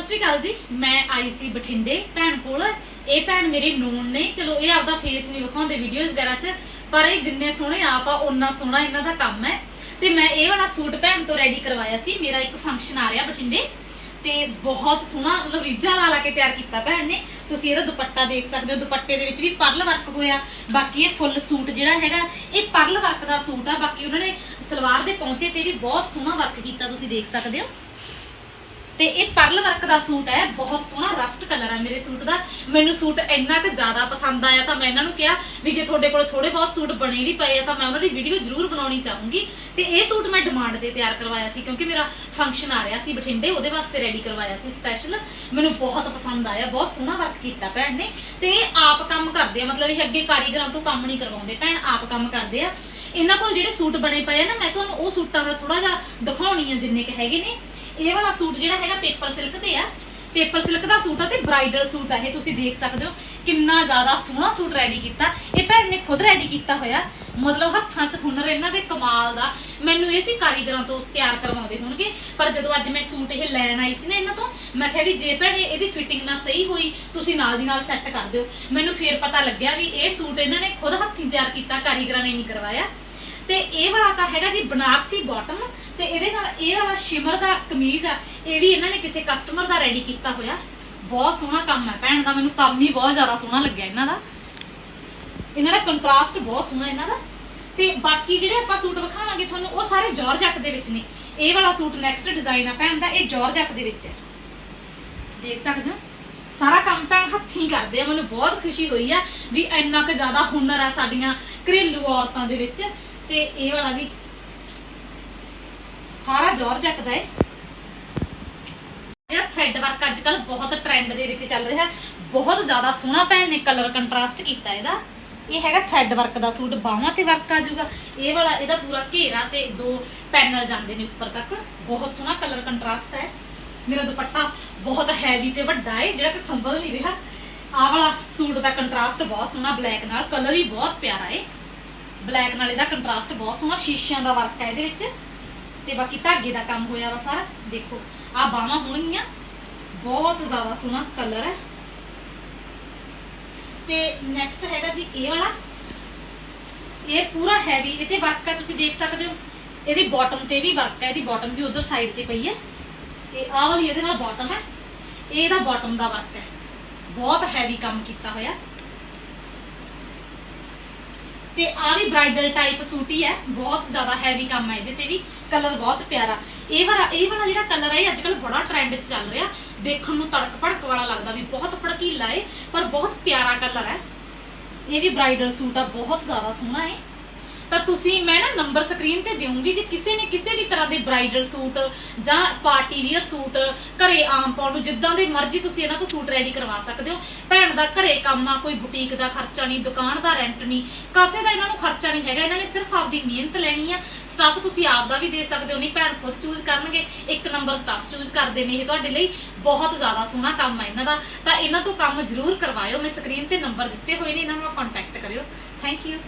ਸਤਿ ਸ਼੍ਰੀ ਅਕਾਲ ਜੀ। ਮੈਂ ਆਈ ਸੀ ਬਠਿੰਡੇ, ਭੈਣ ਕੋਲ। ਇਹ ਭੈਣ ਮੇਰੀ ਨੂਨ ਨੇ। ਚਲੋ, ਇਹ ਆਪਦਾ ਫੇਸ ਨਹੀਂ ਵਿਖਾਉਂਦੇ ਵੀਡੀਓ ਵਗੈਰਾ 'ਚ, ਪਰ ਇਹ ਜਿੰਨੇ ਸੋਹਣੇ ਆਪ ਆ ਉਹਨਾਂ ਸੋਹਣਾ ਇਹਨਾਂ ਦਾ ਕੰਮ ਹੈ। ਤੇ ਮੈਂ ਇਹ ਵਾਲਾ ਸੂਟ ਭੈਣ ਤੋਂ ਰੈਡੀ ਕਰਵਾਇਆ ਸੀ। ਮੇਰਾ ਇੱਕ ਫੰਕਸ਼ਨ ਆ ਰਿਹਾ ਬਠਿੰਡੇ। ਤੇ ਬਹੁਤ ਸੋਹਣਾ, ਮਤਲਬ ਰੀਝਾਂ ਲਾ ਲਾ ਕੇ ਤਿਆਰ ਕੀਤਾ ਭੈਣ ਨੇ। ਤੁਸੀਂ ਇਹਦਾ ਦੁਪੱਟਾ ਦੇਖ ਸਕਦੇ ਹੋ। ਦੁਪੱਟੇ ਦੇ ਵਿੱਚ ਵੀ ਪਰਲ ਵਰਕ ਹੋਇਆ। ਬਾਕੀ ਇਹ ਫੁੱਲ ਸੂਟ ਜਿਹੜਾ ਹੈਗਾ, ਇਹ ਪਰਲ ਵਰਕ ਦਾ ਸੂਟ ਆ। ਬਾਕੀ ਉਹਨਾਂ ਨੇ ਸਲਵਾਰ ਦੇ ਪਹੁੰਚੇ ਤੇ ਵੀ ਬਹੁਤ ਸੋਹਣਾ ਵਰਕ ਕੀਤਾ, ਤੁਸੀਂ ਦੇਖ ਸਕਦੇ ਹੋ। ਤੇ ਇਹ ਪਰਲ ਵਰਕ ਦਾ ਸੂਟ ਹੈ, ਬਹੁਤ ਸੋਹਣਾ ਰਸਟ ਕਲਰ ਹੈ ਮੇਰੇ ਸੂਟ ਦਾ। ਮੈਨੂੰ ਸੂਟ ਇੰਨਾ ਕੁ ਜ਼ਿਆਦਾ ਪਸੰਦ ਆਇਆ ਤਾਂ ਮੈਂ ਇਹਨਾਂ ਨੂੰ ਕਿਹਾ ਵੀ ਜੇ ਤੁਹਾਡੇ ਕੋਲ ਥੋੜੇ ਬਹੁਤ ਸੂਟ ਬਣੇ ਵੀ ਪਏ ਆ ਤਾਂ ਮੈਂ ਉਹਨਾਂ ਦੀ ਵੀਡੀਓ ਜ਼ਰੂਰ ਬਣਾਉਣੀ ਚਾਹੂੰਗੀ। ਤੇ ਇਹ ਸੂਟ ਮੈਂ ਡਿਮਾਂਡ ਤੇ ਤਿਆਰ ਕਰਵਾਇਆ ਸੀ ਕਿਉਂਕਿ ਮੇਰਾ ਫੰਕਸ਼ਨ ਆ ਰਿਹਾ ਸੀ ਬਠਿੰਡੇ, ਉਹਦੇ ਵਾਸਤੇ ਰੈਡੀ ਕਰਵਾਇਆ ਸੀ ਸਪੈਸ਼ਲ ਮੈਨੂੰ ਬਹੁਤ ਪਸੰਦ ਆਇਆ, ਬਹੁਤ ਸੋਹਣਾ ਵਰਕ ਕੀਤਾ ਭੈਣ ਨੇ। ਤੇ ਆਪ ਕੰਮ ਕਰਦੇ ਆ, ਮਤਲਬ ਇਹ ਅੱਗੇ ਕਾਰੀਗਰਾਂ ਤੋਂ ਕੰਮ ਨਹੀਂ ਕਰਵਾਉਂਦੇ। ਭੈਣ ਆਪ ਕੰਮ ਕਰਦੇ ਆ। ਇਹਨਾਂ ਕੋਲ ਜਿਹੜੇ ਸੂਟ ਬਣੇ ਪਏ ਆ ਨਾ, ਮੈਂ ਤੁਹਾਨੂੰ ਉਹ ਸੂਟਾਂ ਦਾ ਥੋੜਾ ਜਿਹਾ ਦਿਖਾਉਣੀ ਆ ਜਿੰਨੇ ਕ ਹੈਗੇ ਨੇ। ਇਹ ਵਾਲਾ ਸੂਟ ਜਿਹੜਾ ਹੈਗਾ ਪੇਪਰ ਸਿਲਕ ਤੇ ਆ। ਪੇਪਰ ਸਿਲਕ ਦਾ ਸੂਟ ਆ ਤੇ ਬ੍ਰਾਈਡਲ ਸੂਟ ਆ। ਇਹ ਤੁਸੀਂ ਦੇਖ ਸਕਦੇ ਹੋ ਕਿੰਨਾ ਜ਼ਿਆਦਾ ਸੋਹਣਾ ਸੂਟ ਰੈਡੀ ਕੀਤਾ। ਇਹ ਭੈਣ ਨੇ ਖੁਦ ਰੈਡੀ ਕੀਤਾ ਹੋਇਆ। ਮਤਲਬ ਹੱਥਾਂ 'ਚ ਹੁਨਰ ਇਹਨਾਂ ਦੇ ਕਮਾਲ ਦਾ। ਮੈਨੂੰ ਇਹ ਸੀ ਕਾਰੀਗਰਾਂ ਤੋਂ ਤਿਆਰ ਕਰਵਾਉਂਦੇ ਹੋਣਗੇ। ਪਰ ਜਦੋਂ ਅੱਜ ਮੈਂ ਸੂਟ ਇਹ ਲੈਣ ਆਈ ਸੀ ਨਾ ਇਹਨਾਂ ਤੋਂ, ਮੈਂ ਕਿਹਾ ਵੀ ਜੇ ਭੈਣ ਇਹਦੀ ਫਿਟਿੰਗ ਨਾ ਸਹੀ ਹੋਈ, ਤੁਸੀਂ ਨਾਲ ਦੀ ਨਾਲ ਸੈੱਟ ਕਰ ਦਿਓ। ਮੈਨੂੰ ਫੇਰ ਪਤਾ ਲੱਗਿਆ ਵੀ ਇਹ ਸੂਟ ਇਹਨਾਂ ਨੇ ਖੁਦ ਹੱਥੀਂ ਤਿਆਰ ਕੀਤਾ, ਕਾਰੀਗਰਾਂ ਨੇ ਨਹੀਂ ਕਰਵਾਇਆ। ਤੇ ਇਹ ਵਾਲਾ ਤਾਂ ਹੈਗਾ ਜੀ ਬਨਾਰਸੀ ਬਾਟਮ ਤੇ ਇਹਦੇ ਨਾਲ ਇਹ ਵਾਲਾ ਸ਼ਿਮਰ ਦਾ ਕਮੀਜ਼ ਆ, ਇਹ ਵੀ ਇਹਨਾਂ ਨੇ ਕਿਸੇ ਕਸਟਮਰ ਦਾ ਰੈਡੀ ਕੀਤਾ ਹੋਇਆ। ਬਹੁਤ ਸੋਹਣਾ ਕੰਮ ਹੈ ਭੈਣ ਦਾ ਮੈਨੂੰ ਕੰਮ ਹੀ ਬਹੁਤ ਜ਼ਿਆਦਾ ਸੋਹਣਾ ਲੱਗਿਆ ਇਹਨਾਂ ਦਾ। ਇਹਨਾਂ ਦਾ ਕੰਟਰਾਸਟ ਬਹੁਤ ਸੋਹਣਾ ਇਹਨਾਂ ਦਾ। ਤੇ ਬਾਕੀ ਜਿਹੜੇ ਆਪਾਂ ਸੂਟ ਵਿਖਾਵਾਂਗੇ ਤੁਹਾਨੂੰ, ਉਹ ਸਾਰੇ ਜਾਰਜੱਟ ਦੇ ਵਿੱਚ ਨੇ। ਇਹ ਵਾਲਾ ਸੂਟ ਨੈਕਸਟ ਡਿਜ਼ਾਈਨ ਆ, ਭੈਣ ਦਾ, ਇਹ ਜਾਰਜੱਟ ਦੇ ਵਿੱਚ ਹੈ। ਦੇਖ ਸਕਦੇ ਹੋ? ਸਾਰਾ ਕੰਮ ਭੈਣ ਹੱਥੀਂ ਕਰਦੇ ਆ, ਮੈਨੂੰ ਬਹੁਤ ਖੁਸ਼ੀ ਹੋਈ ਆ ਵੀ ਇੰਨਾ ਕੁ ਜ਼ਿਆਦਾ ਹੁਨਰ ਆ ਸਾਡੀਆਂ ਘਰੇਲੂ ਔਰਤਾਂ ਦੇ ਵਿੱਚ। ਤੇ ਇਹ ਵਾਲਾ ਵੀ ਸਾਰਾ ਜਾਰਜੱਟ ਦਾ ਹੈ ਜਿਹੜਾ ਥ੍ਰੈਡ ਵਰਕ ਅੱਜ ਕੱਲ ਬਹੁਤ ਟ੍ਰੈਂਡ ਦੇ ਵਿੱਚ ਚੱਲ ਰਿਹਾ, ਬਹੁਤ ਜ਼ਿਆਦਾ ਸੋਹਣਾ ਭੈਣ ਨੇ ਕਲਰ ਕੰਟਰਾਸਟ ਕੀਤਾ ਇਹਦਾ। ਇਹ ਹੈਗਾ ਥ੍ਰੈਡ ਵਰਕ ਦਾ ਸੂਟ, ਬਾਹਾਂ ਤੇ ਵਰਕ ਆ ਜਾਊਗਾ। ਇਹ ਵਾਲਾ, ਇਹਦਾ ਪੂਰਾ ਘੇਰਾ ਤੇ ਦੋ ਪੈਨਲ ਜਾਂਦੇ ਨੇ ਉੱਪਰ ਤੱਕ। ਬਹੁਤ ਸੋਹਣਾ ਕਲਰ ਕੰਟਰਾਸਟ ਹੈ। ਮੇਰਾ ਦੁਪੱਟਾ ਬਹੁਤ ਹੈਵੀ ਤੇ ਵੱਡਾ ਹੈ ਜਿਹੜਾ ਕਿ ਸੰਭਲ ਨਹੀਂ ਰਿਹਾ। ਆਹ ਵਾਲਾ ਸੂਟ ਦਾ ਕੰਟਰਾਸਟ ਬਹੁਤ ਸੋਹਣਾ ਬਲੈਕ ਨਾਲ ਕਲਰ ਹੀ ਬਹੁਤ ਪਿਆਰਾ ਹੈ ਬਲੈਕ ਨਾਲ ਇਹਦਾ ਕੰਟਰਾਸਟ ਬਹੁਤ ਸੋਹਣਾ, ਸ਼ੀਸ਼ਿਆਂ ਦਾ ਵਰਕ ਹੈ ਇਹਦੇ ਵਿੱਚ। ਤੇ ਬਾਕੀ ਧਾਗੇ ਦਾ ਕੰਮ ਹੋਇਆ ਵਾ ਸਾਰਾ। ਦੇਖੋ ਆ ਬਾਹਾਂ ਹੋਣਗੀਆਂ। ਬਹੁਤ ਜ਼ਿਆਦਾ ਸੋਹਣਾ ਕਲਰ ਹੈ। ਤੇ ਨੈਕਸਟ ਹੈਗਾ ਜੀ ਇਹ ਵਾਲਾ। ਇਹ ਪੂਰਾ ਹੈਵੀ ਇਹ ਤੇ ਵਰਕ ਹੈ ਤੁਸੀਂ ਦੇਖ ਸਕਦੇ ਹੋ। ਇਹਦੀ ਬਾਟਮ ਤੇ ਵੀ ਵਰਕ ਹੈ ਇਹਦੀ ਬਾਟਮ ਵੀ ਉਧਰ ਸਾਈਡ ਤੇ ਪਈ ਹੈ। ਤੇ ਆਹ ਵਾਲੀ ਇਹਦੇ ਨਾਲ ਬਾਟਮ ਹੈ। ਇਹਦਾ ਬਾਟਮ ਦਾ ਵਰਕ ਹੈ। ਬਹੁਤ ਹੈਵੀ ਕੰਮ ਕੀਤਾ ਹੋਇਆ। ਤੇ ਆ ਵੀ ਬ੍ਰਾਈਡਲ ਟਾਈਪ ਸੂਟ ਹੀ ਹੈ। ਬਹੁਤ ਜ਼ਿਆਦਾ ਹੈਵੀ ਕੰਮ ਹੈ ਇਹਦੇ ਤੇ ਵੀ। ਕਲਰ ਬਹੁਤ ਪਿਆਰਾ। ਇਹ ਵਾਲਾ ਇਹ ਵਾਲਾ ਜਿਹੜਾ ਕਲਰ ਹੈ ਅੱਜ ਅੱਜਕੱਲ ਬੜਾ ਟ੍ਰੈਂਡ 'ਚ ਚੱਲ ਰਿਹਾ। ਦੇਖਣ ਨੂੰ ਤੜਕ ਭੜਕ ਵਾਲਾ ਲੱਗਦਾ ਵੀ ਬਹੁਤ ਭੜਕੀਲਾ ਹੈ ਪਰ ਬਹੁਤ ਪਿਆਰਾ ਕਲਰ ਹੈ। ਇਹ ਵੀ ਬ੍ਰਾਈਡਲ ਸੂਟ ਆ, ਬਹੁਤ ਜ਼ਿਆਦਾ ਸੋਹਣਾ ਹੈ ਤਾਂ ਤੁਸੀਂ ਮੈਂ ਨਾ ਨੰਬਰ ਸਕਰੀਨ ਤੇ ਦੇਵਾਂਗੀ ਜੇ ਕਿਸੇ ਨੇ ਕਿਸੇ ਵੀ ਤਰ੍ਹਾਂ ਦੇ ਬ੍ਰਾਈਡਲ ਸੂਟ ਜਾਂ ਪਾਰਟੀ ਵੀਅਰ ਸੂਟ ਘਰੇ ਆਮ ਪਾਉਣ ਨੂੰ ਜਿੱਦਾਂ ਦੇ ਮਰਜ਼ੀ ਤੁਸੀਂ ਇਹਨਾਂ ਤੋਂ ਸੂਟ ਰੈਡੀ ਕਰਵਾ ਸਕਦੇ ਹੋ। ਭੈਣ ਦਾ ਘਰੇ ਕੰਮ ਆ, ਕੋਈ ਬੁਟੀਕ ਦਾ ਖਰਚਾ ਨਹੀਂ, ਦੁਕਾਨ ਦਾ ਰੈਂਟ ਨਹੀਂ, ਕਾਸੇ ਦਾ ਇਹਨਾਂ ਨੂੰ ਖਰਚਾ ਨਹੀਂ ਹੈਗਾ, ਇਹਨਾਂ ਨੇ ਸਿਰਫ ਆਪਦੀ ਮਿਹਨਤ ਲੈਣੀ ਆ। ਸਟਾਫ ਤੁਸੀਂ ਆਪ ਦਾ ਵੀ ਦੇ ਸਕਦੇ ਹੋ, ਨਹੀਂ ਭੈਣ ਖੁਦ ਚੂਜ਼ ਕਰਨਗੇ, ਇੱਕ ਨੰਬਰ ਸਟਾਫ ਚੂਜ਼ ਕਰਦੇ ਨੇ ਇਹ ਤੁਹਾਡੇ ਲਈ ਬਹੁਤ ਜ਼ਿਆਦਾ ਸੋਹਣਾ ਕੰਮ ਹੈ ਇਹਨਾਂ ਦਾ। ਤਾਂ ਇਹਨਾਂ ਤੋਂ ਕੰਮ ਜ਼ਰੂਰ ਕਰਵਾਇਓ, ਮੈਂ ਸਕਰੀਨ ਤੇ ਨੰਬਰ ਦਿੱਤੇ ਹੋਏ ਨੇ, ਇਹਨਾਂ ਨਾਲ ਕੰਟੈਕਟ ਕਰਿਓ। Thank you